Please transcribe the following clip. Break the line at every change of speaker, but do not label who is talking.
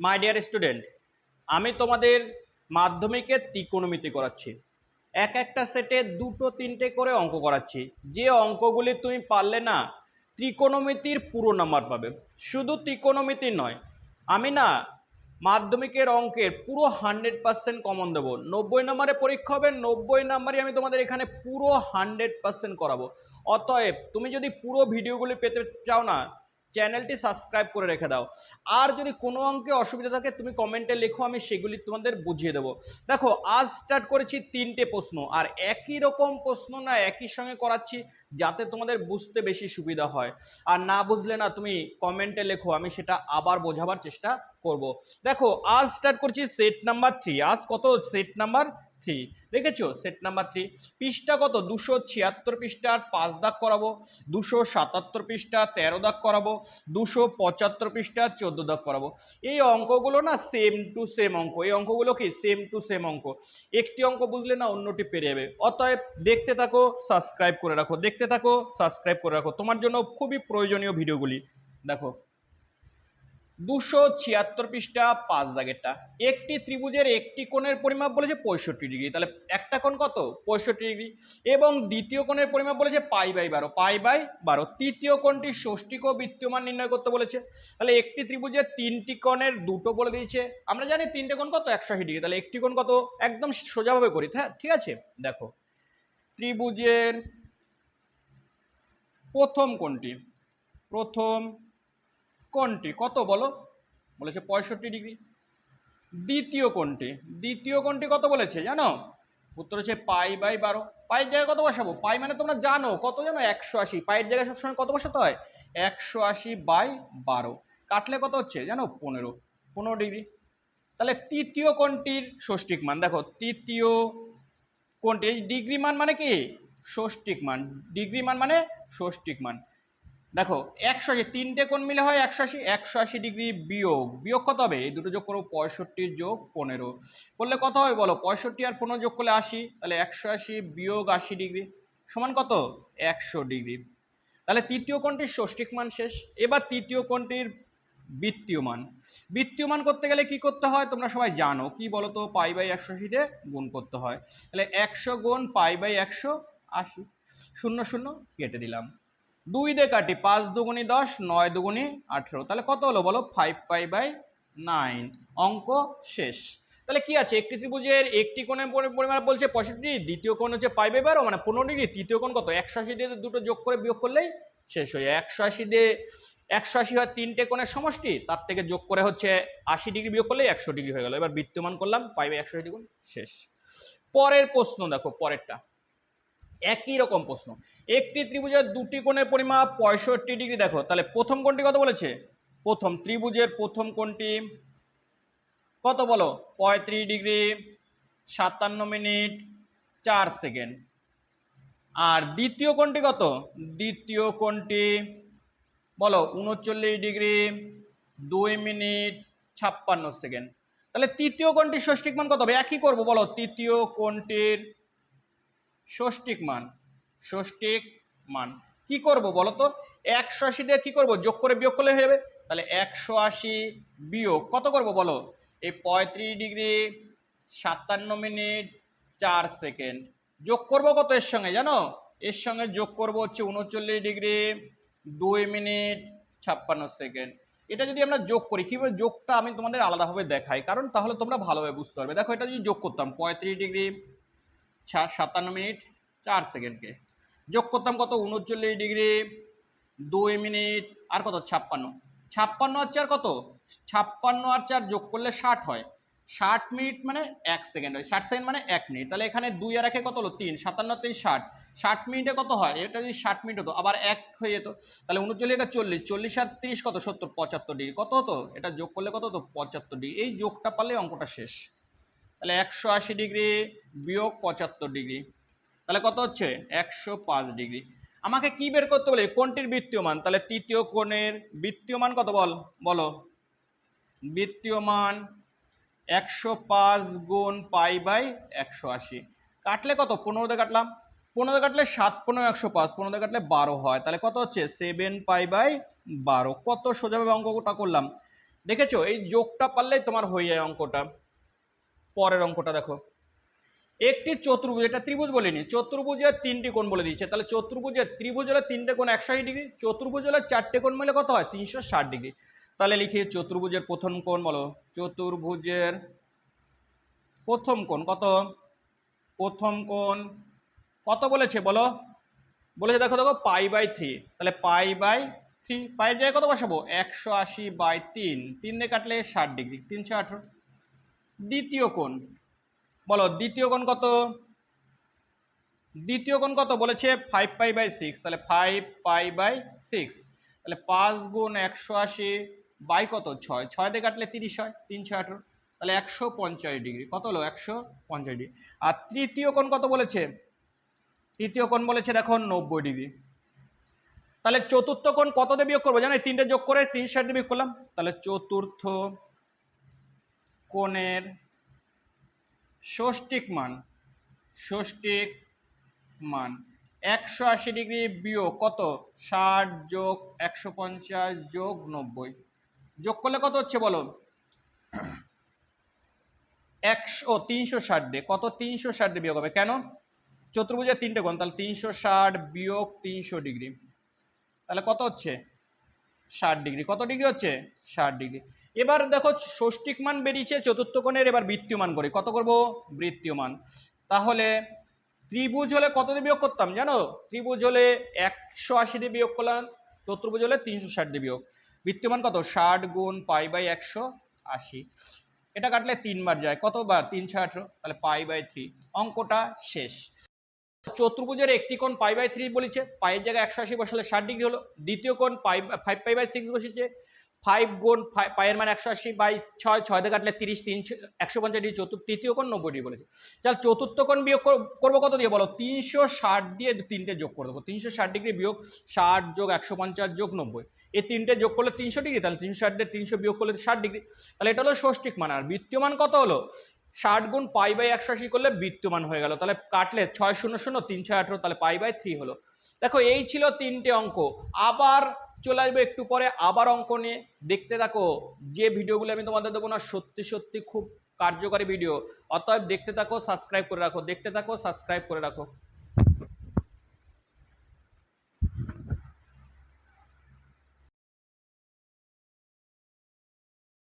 My dear student আমি তোমাদের মাধ্যমিকে ত্রিকোণমিতি করাচ্ছি। এক একটা সেটে দুটো তিনটে করে অঙ্ক করাচ্ছি। যে অঙ্কগুলি তুমি পারলে না, ত্রিকোণমিতির পুরো নাম্বার পাবে। শুধু ত্রিকোণমিতি নয়, আমি না মাধ্যমিকের অঙ্কের পুরো হান্ড্রেড পার্সেন্ট কমন দেবো। নব্বই নম্বরে পরীক্ষা হবে, নব্বই নাম্বারই আমি তোমাদের এখানে পুরো হান্ড্রেড পার্সেন্ট করাবো। অতএব, তুমি যদি পুরো ভিডিওগুলি পেতে চাও না চ্যানেলটি সাবস্ক্রাইব করে রেখে দাও। আর যদি কোনো অঙ্কে অসুবিধা থাকে, তুমি কমেন্টে লেখো, আমি সেগুলি তোমাদের বুঝিয়ে দেবো। দেখো, আজ স্টার্ট করেছি তিনটে প্রশ্ন, আর একই রকম প্রশ্ন না একই সঙ্গে করাচ্ছি, যাতে তোমাদের বুঝতে বেশি সুবিধা হয়। আর না বুঝলে না তুমি কমেন্টে লেখো, আমি সেটা আবার বোঝাবার চেষ্টা করব। দেখো, আজ স্টার্ট করছি সেট নাম্বার থ্রি আজ কত সেট নাম্বার থ্রি দেখেছ? সেট নাম্বার থ্রি পৃষ্ঠা কত? দুশো ছিয়াত্তর পৃষ্ঠার পাঁচ দাগ করাবো। দুশো সাতাত্তর পৃষ্ঠা, তেরো দাগ করাবো। দুশো পঁচাত্তর পৃষ্ঠা, চোদ্দ দাগ করাবো। এই অঙ্কগুলো না সেম টু সেম অঙ্ক। এই অঙ্কগুলো কি? সেম টু সেম অঙ্ক। একটি অঙ্ক বুঝলে না অন্যটি পেরে যাবে। অতএব দেখতে থাকো সাবস্ক্রাইব করে রাখো। দেখতে থাকো সাবস্ক্রাইব করে রাখো। তোমার জন্য খুবই প্রয়োজনীয় ভিডিওগুলি দেখো। দুশো ছিয়াত্তর পৃষ্ঠা পাঁচ দাগেরটা। একটি ত্রিভুজের একটি কোণের পরিমাপ বলেছে পঁয়ষট্টি ডিগ্রি। তাহলে একটা কোণ কত? পঁয়ষট্টি ডিগ্রি। এবং দ্বিতীয় কোণের পরিমাপ বলেছে পাই বাই বারো। পাই বাই বারো। তৃতীয় কোণটি ষষ্ঠিক ও বৃত্তীয়মান নির্ণয় করতে বলেছে। তাহলে একটি ত্রিভুজের তিনটি কোণের দুটো বলে দিয়েছে। আমরা জানি তিনটে কোণ কত? একশো আশি ডিগ্রি। তাহলে একটি কোণ কত? একদম সোজাভাবে করি। হ্যাঁ ঠিক আছে? দেখো। ত্রিভুজের প্রথম কোণটি। প্রথম কোণটি, কত বলো? বলেছে পঁয়ষট্টি ডিগ্রি। দ্বিতীয় কোণটি দ্বিতীয় কোণটি কত বলেছে জানো? উত্তর হচ্ছে পাই বাই বারো। পায়ের জায়গায় কত বসাবো? পাই মানে তোমরা জানো, কত জানো? একশো আশি। পায়ের জায়গায় সবসময় কত বসাতে হয়? একশো আশি বাই বারো। কাটলে কত হচ্ছে জানো? পনেরো। পনেরো ডিগ্রি। তাহলে তৃতীয় কোণটির ষষ্ঠিক মান, দেখো, তৃতীয় কোণটি, এই ডিগ্রি মান মানে কি? ষষ্ঠিক মান। ডিগ্রি মান মানে ষষ্ঠিক মান। দেখো, একশো আশি, তিনটে কোণ মিলে হয় একশো আশি একশো আশি ডিগ্রি বিয়োগ। বিয়োগ কত হবে? এই দুটো যোগ করব, পঁয়ষট্টি যোগ পনেরো। করলে কত হবে বলো? পঁয়ষট্টি আর পনেরো যোগ করলে আশি। তাহলে একশো আশি বিয়োগ আশি ডিগ্রি সমান কত? একশো ডিগ্রি। তাহলে তৃতীয় কোণটির ষষ্ঠিক মান শেষ। এবার তৃতীয় কোণটির বৃত্তীয় মান। বৃত্তীয় মান করতে গেলে কি করতে হয়? তোমরা সবাই জানো। কি বলো তো পাই বাই একশো আশিতে গুণ করতে হয়। তাহলে একশো গুণ পাই বাই একশো আশি। শূন্য শূন্য কেটে দিলাম। দুই দিয়ে কাটি পাঁচ দুগুণি দশ নয় দুগুণি আঠেরো। তাহলে কত হলো বলো? ফাইভ পাই বাই নাইন অঙ্ক শেষ। তাহলে কি আছে? একটি ত্রিভুজের একটি কোণের পরি- পরিমাণ বলছে পঁয়ষট্টি ডিগ্রি, দ্বিতীয় কোণ হচ্ছে পাই বাই বারো মানে পনেরো ডিগ্রি তৃতীয় কোণ কত? একশো আশি দিয়ে দুটো যোগ করে বিয়োগ করলেই শেষ হয়ে একশো আশি দিয়ে একশো আশি হয় তিনটে কোণের সমষ্টি তার থেকে যোগ করে হচ্ছে আশি ডিগ্রি বিয়োগ করলেই একশো ডিগ্রি হয়ে গেল। এবার বৃত্তমান করলাম পাই বাই একশো ডিগ্রি শেষ। পরের প্রশ্ন দেখো পরেরটা। একই রকম প্রশ্ন। একটি ত্রিভুজের দুটি কোণের পরিমাপ পঁয়ষট্টি ডিগ্রি। দেখো, তাহলে প্রথম কোণটি কত বলেছে? প্রথম ত্রিভুজের প্রথম কোণটি কত বলো? পঁয়ত্রিশ ডিগ্রি, সাতান্ন মিনিট, চার সেকেন্ড। আর দ্বিতীয় কোণটি কত? দ্বিতীয় কোণটি বলো, উনচল্লিশ ডিগ্রি, দুই মিনিট, ছাপ্পান্ন সেকেন্ড। তাহলে তৃতীয় কোণটির ষষ্ঠিক মান কত হবে? একই করব, বলো, তৃতীয় কোণটির ষষ্ঠিক মান ষষ্ঠিক মান। কি করব বলো তো? একশো আশি দিয়ে কি করব? যোগ করে বিয়োগ করলে হয়ে যাবে। তাহলে একশো আশি বিয়োগ কত করব বলো? এই পঁয়ত্রিশ ডিগ্রি সাতান্ন মিনিট চার সেকেন্ড। যোগ করব কত এর সঙ্গে জানো? এর সঙ্গে যোগ করব হচ্ছে উনচল্লিশ ডিগ্রি দুই মিনিট ছাপ্পান্ন সেকেন্ড। এটা যদি আমরা যোগ করি কীভাবে যোগটা আমি তোমাদের আলাদাভাবে দেখাই। কারণ তাহলে তোমরা ভালোভাবে বুঝতে পারবে। দেখো, এটা যদি যোগ করতাম, পঁয়ত্রিশ ডিগ্রি সাতান্ন মিনিট, চার সেকেন্ডকে। যোগ করতাম কত? উনচল্লিশ ডিগ্রি, দুই মিনিট, আর কত? ছাপ্পান্ন। ছাপ্পান্ন আর চার কত? ছাপ্পান্ন আর চার যোগ করলে ষাট হয়। ষাট মিনিট মানে এক সেকেন্ড হয়। ষাট সেকেন্ড মানে এক মিনিট। তাহলে এখানে দুই আর একে কত হলো? তিন। সাতান্ন তিন ষাট। ষাট মিনিটে কত হয়? এটা যদি ষাট মিনিট হতো, আবার এক হয়ে যেত, তাহলে উনচল্লিশ আর চল্লিশ। চল্লিশ আর তিরিশ কত? সত্তর, পঁচাত্তর ডিগ্রি। কত হতো? এটা যোগ করলে কত হতো? পঁচাত্তর ডিগ্রি। এই যোগটা পারলে অঙ্কটা শেষ। তাহলে একশো আশি ডিগ্রি বিয়োগ পঁচাত্তর ডিগ্রি। তাহলে কত হচ্ছে? একশো পাঁচ ডিগ্রি। আমাকে কি বের করতে বলে? কোনটির বৃত্তীয় মান তাহলে তৃতীয় কোণের বৃত্তীয় মান কত বল? বলো। বৃত্তীয় মান একশো পাঁচ গুণ পাই বাই একশো আশি। কাটলে কত? পনেরোতে কাটলাম। পনেরোতে কাটলে সাত, পনেরো একশো পাঁচ, পনেরোতে কাটলে বারো হয়। তাহলে কত হচ্ছে? সেভেন পাই বাই বারো। কত সোজাভাবে অঙ্কটা করলাম? দেখেছ? এই যোগটা পারলেই তোমার হয়ে যায় অঙ্কটা। পরের অঙ্কটা দেখো। একটি চতুর্ভুজ, এটা ত্রিভুজ বলিনি, চতুর্ভুজের তিনটি কোণ বলে দিয়েছে। তাহলে চতুর্ভুজের ত্রিভুজ হলে তিনটে কোণ একশো আশি ডিগ্রি, চতুর্ভুজ হলে চারটে কোণ মিলে কত হয়? তিনশো ষাট ডিগ্রি। তাহলে লিখি চতুর্ভুজের প্রথম কোণ বলো। চতুর্ভুজের প্রথম কোণ কত? প্রথম কোণ কত বলেছে বলো? বলেছে দেখো দেখো, পাই বাই থ্রি। তাহলে পাই বাই থ্রি পাই যায় কত বসাবো? একশো আশি বাই তিন। তিন দিয়ে কাটলে ষাট ডিগ্রি। তিনশো আঠেরো। দ্বিতীয় কোণ। বলো, দ্বিতীয় কোণ কত? দ্বিতীয় কোণ কত? বলেছে ফাইভ পাই বাই সিক্স তাহলে ফাইভ পাই বাই সিক্স তাহলে পাঁচ গুণ একশো আশি বাই কত? ছয়। ছয় দিয়ে কাটলে তিরিশ হয় তিনশো আঠেরো। তাহলে একশো পঞ্চাশ ডিগ্রি। কত হলো? একশো পঞ্চাশ ডিগ্রি। আর তৃতীয় কোণ কত বলেছে? তৃতীয় কোণ বলেছে দেখো নব্বই ডিগ্রি। তাহলে চতুর্থ কোণ কত দিয়ে বিয়োগ করব? জানো তিনটে যোগ করে তিন ষাট দিয়ে বিয়োগ করলাম। তাহলে চতুর্থ কোণের ষষ্ঠিক মান ষষ্ঠিক মান, একশো আশি ডিগ্রি বিয়োগ কত? ষাট যোগ একশো পঞ্চাশ যোগ নব্বই। যোগ করলে কত হচ্ছে বলো? একশো তিনশো ষাট দিয়ে কত? তিনশো ষাট দিয়ে বিয়োগ হবে। কেন? চতুর্ভুজের তিনটে কোণ, তাহলে তিনশো ষাট বিয়োগ তিনশো ডিগ্রি। তাহলে কত হচ্ছে? ষাট ডিগ্রি। কত ডিগ্রি হচ্ছে? ষাট ডিগ্রি। এবার দেখো ষষ্ঠিক মান বেরিয়েছে, চতুর্থ কোণের এবার বৃত্তীয় মান করি। কত করব? বৃত্তীয় মান তাহলে ত্রিভুজ হলে কত দিয়ে বিয়োগ করতাম জানো? ত্রিভুজ হলে একশো আশি দিয়ে বিয়োগ করলাম, চতুর্ভুজ হলে তিনশো ষাট দিয়ে বিয়োগ। বৃত্তীয় মান কত? ষাট গুণ পাই বাই একশো আশি। এটা কাটলে তিনবার যায়। কতবার তিনশো আঠেরো। তাহলে পাই বাই থ্রি। অঙ্কটা শেষ। চতুর্ভুজের একটি কোণ পাই বাই থ্রি বলেছে। পায়ের জায়গায় একশো আশি বসালে ষাট ডিগ্রি হলো। দ্বিতীয় কোণ পাই ফাইভ পাই বাই সিক্স বসেছে। ফাইভ গুণ পায়ের মান একশো আশি বাই ছয় ছয় দিয়ে কাটলে তিরিশ, তিন একশো পঞ্চাশ ডিগ্রি চতুর্থ, তৃতীয় কোণ নব্বই ডিগ্রি বলেছে। চল চতুর্থ কোণ বিয়োগ কর- করব কত দিয়ে বলো? তিনশো ষাট দিয়ে তিনটে যোগ করে দেবো। তিনশো ষাট ডিগ্রি বিয়োগ ষাট যোগ একশো পঞ্চাশ যোগ নব্বই। এই তিনটে যোগ করলে তিনশো ডিগ্রি, তাহলে তিনশো ষাট দিয়ে তিনশো বিয়োগ করলে ষাট ডিগ্রি। তাহলে এটা হলো ষষ্ঠিক মান। আর বৃত্তীয় মান কত হলো? ষাট গুণ পাই বাই একশো আশি করলে বৃত্তমান হয়ে গেল। তাহলে কাটলে ছয় শূন্য শূন্য, তিন ছয় আঠেরো, তাহলে পাই বাই থ্রি হলো। দেখো এই ছিল তিনটে অঙ্ক। আবার চলে আসবে একটু পরে আবার অঙ্ক নিয়ে। দেখতে থাকো, যে ভিডিওগুলো আমি তোমাদের দেবো না, সত্যি সত্যি খুব কার্যকারী ভিডিও। অতএব দেখতে থাকো সাবস্ক্রাইব করে রাখো। দেখতে থাকো সাবস্ক্রাইব করে রাখো।